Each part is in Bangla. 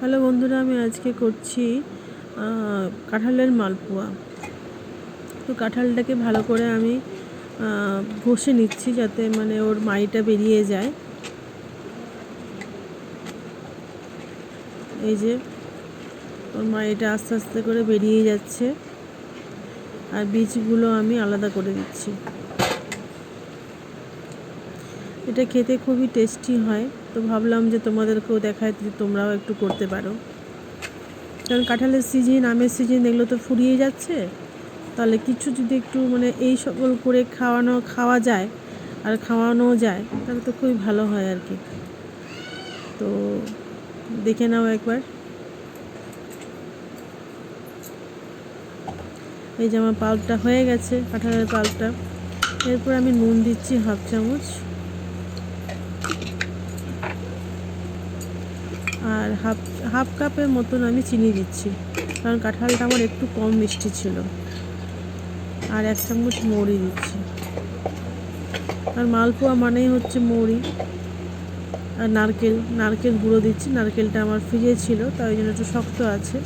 হ্যালো বন্ধুরা, আমি আজকে করছি কাঁঠালের মালপোয়া। তো কাঁঠালটাকে ভালো করে আমি ঘষে নিচ্ছি যাতে মানে ওর মাইটা বেরিয়ে যায়। এই যে, ওর মাইটা আস্তে আস্তে করে বেরিয়ে যাচ্ছে। আর বীজগুলো আমি আলাদা করে দিচ্ছি। এটা খেতে খুবই টেস্টি হয়। তো ভাবলাম যে তোমাদেরকেও দেখায় যদি তোমরাও একটু করতে পারো। কারণ কাঁঠালের সিজন আমের সিজন এগুলো তো ফুরিয়ে যাচ্ছে। তাহলে কিছু যদি একটু মানে এই সকল করে খাওয়ানো, খাওয়া যায় আর খাওয়ানোও যায়, তাহলে তো খুবই ভালো হয় আর কি। তো দেখে নাও একবার। এই যে আমার পাল্পটা হয়ে গেছে, কাঁঠালের পাল্পটা এরপর আমি নুন দিচ্ছি হাফ চামচ। আর হাফ হাফ কাপের মতন আমি চিনি দিচ্ছি। কারণ কাঁঠালটা আমার একটু কম মিষ্টি ছিল। আর এক চামচ মৌরি দিচ্ছি। আর মালপোয়া মানেই হচ্ছে মৌরি। আর নারকেল নারকেল গুঁড়ো দিচ্ছি। নারকেলটা আমার ফ্রিজে ছিল তাই জন্য একটু শক্ত আছে।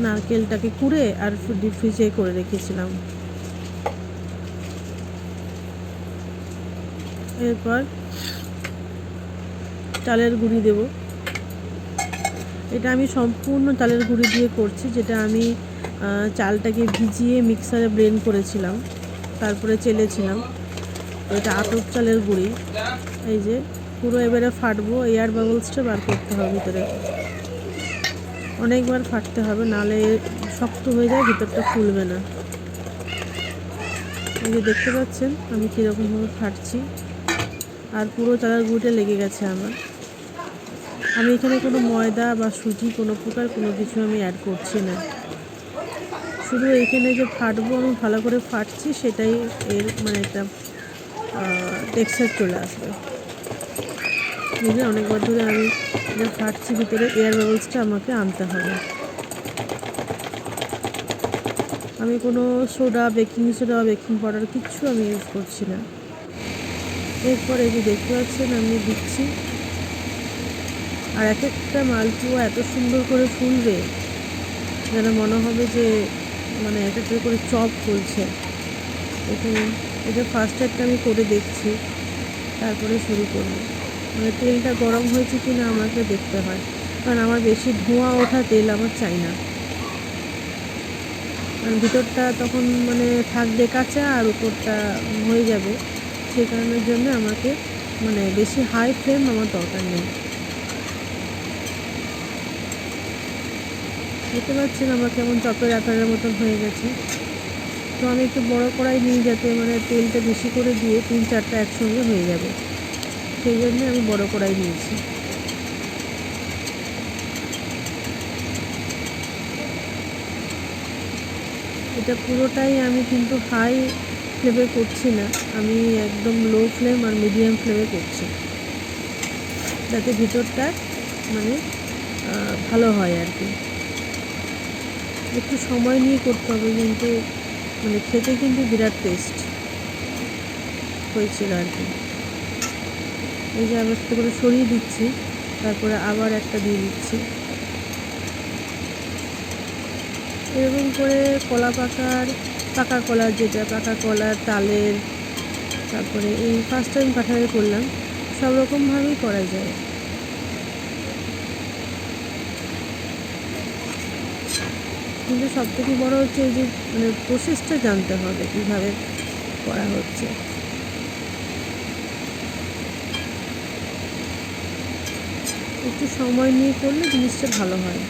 নারকেলটাকে কুড়ে আর ডিপ ফ্রিজে করে রেখেছিলাম। এরপর চালের গুঁড়ি দেবো। এটা আমি সম্পূর্ণ চালের গুঁড়ি দিয়ে করছি, যেটা আমি চালটাকে ভিজিয়ে মিক্সারে ব্লেন্ড করেছিলাম, তারপরে চেলেছিলাম। এটা আতপ চালের গুঁড়ি। এই যে, পুরো এবারে ফাটবো এয়ার বাবলসটা বার করতে হবে ভিতরে। অনেকবার ফাটতে হবে নাহলে শক্ত হয়ে যায়, ভিতরটা ফুলবে না। এই যে দেখতে পাচ্ছেন, আমি কীরকমভাবে ফাটছি। আর পুরো চালের গুঁড়িটা লেগে গেছে আমার। আমি এখানে কোনো ময়দা বা সুজি, কোনো প্রকার কোনো কিছু আমি অ্যাড করছি না। শুধু এখানে যে ফাটবো, আমি ভালো করে ফাটছি, সেটাই এর মানে একটা টেক্সচার চলে আসবে। বুঝলে? অনেকবার ধরে আমি যে ফাটছি, ভিতরে এয়ার বাবলসটা আমাকে আনতে হবে। আমি কোনো সোডা বেকিং সোডা বা বেকিং পাউডার কিচ্ছু আমি ইউজ করছি না। এরপর যে দেখতে পাচ্ছেন, আমি দিচ্ছি আর এক একটা মালপোয়া এত সুন্দর করে ফুলবে, যেন মনে হবে যে মানে এক একটা করে চপ ফুলছে। এখানে, এটা ফার্স্ট একটা আমি করে দেখছি, তারপরে শুরু করব। মানে তেলটা গরম হয়েছে কি না আমাকে দেখতে হয়, কারণ আমার বেশি ধোঁয়া ওঠা তেল আমার চাই না। কারণ ভিতরটা তখন মানে থাকবে কাঁচা আর উপরটা হয়ে যাবে, সেই কারণের জন্য আমাকে মানে বেশি হাই ফ্লেম আমার দরকার নেই। দেখতে পাচ্ছেন আমার কেমন চপের আকারের মতন হয়ে গেছে। তো আমি একটু বড় কড়াই নিই যাতে মানে তেলটা বেশি করে দিয়ে তিন চারটা একসঙ্গে হয়ে যাবে। সেই জন্য আমি বড় কড়াই নিয়েছি। এটা পুরোটাই আমি কিন্তু হাই ফ্লেমে করছি না, আমি একদম লো ফ্লেম আর মিডিয়াম ফ্লেমে করছি। যাতে ভিতরটা মানে ভালো হয় আর কি। একটু সময় নিয়ে করতে হবে কিন্তু মানে খেতে কিন্তু বিরাট টেস্ট হয়েছিল আর কি। এই যে আমি একটু করে সরিয়ে দিচ্ছি, তারপরে আবার একটা দিয়ে দিচ্ছি। এরকম করে কলা পাকার, পাকা কলার যেটা, পাকা কলার তালের, তারপরে এই ফার্স্ট টাইম কাঁঠালের করলাম, সব রকমভাবেই করা যায়। কিন্তু সব থেকে বড়ো হচ্ছে এই যে মানে প্রসেসটা জানতে হবে কীভাবে করা হচ্ছে। একটু সময় নিয়ে করলে জিনিসটা ভালো হয়।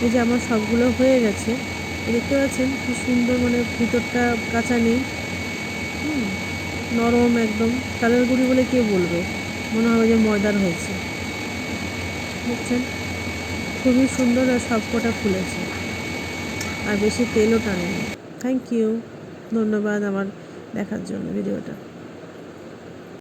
এই যে আমার সবগুলো হয়ে গেছে দেখতে পাচ্ছেন কি সুন্দর মানে ভিতরটা কাঁচা নেই। নরম একদম। চালের গুঁড়ি বলে কে বলবে। মনে হবে যে ময়দার হয়েছে। বুঝছেন খুবই সুন্দর আর সবকটা ফুলেছে আর বেশি তেলও টানেনি। থ্যাংক ইউ ধন্যবাদ আমার দেখার জন্য ভিডিওটা।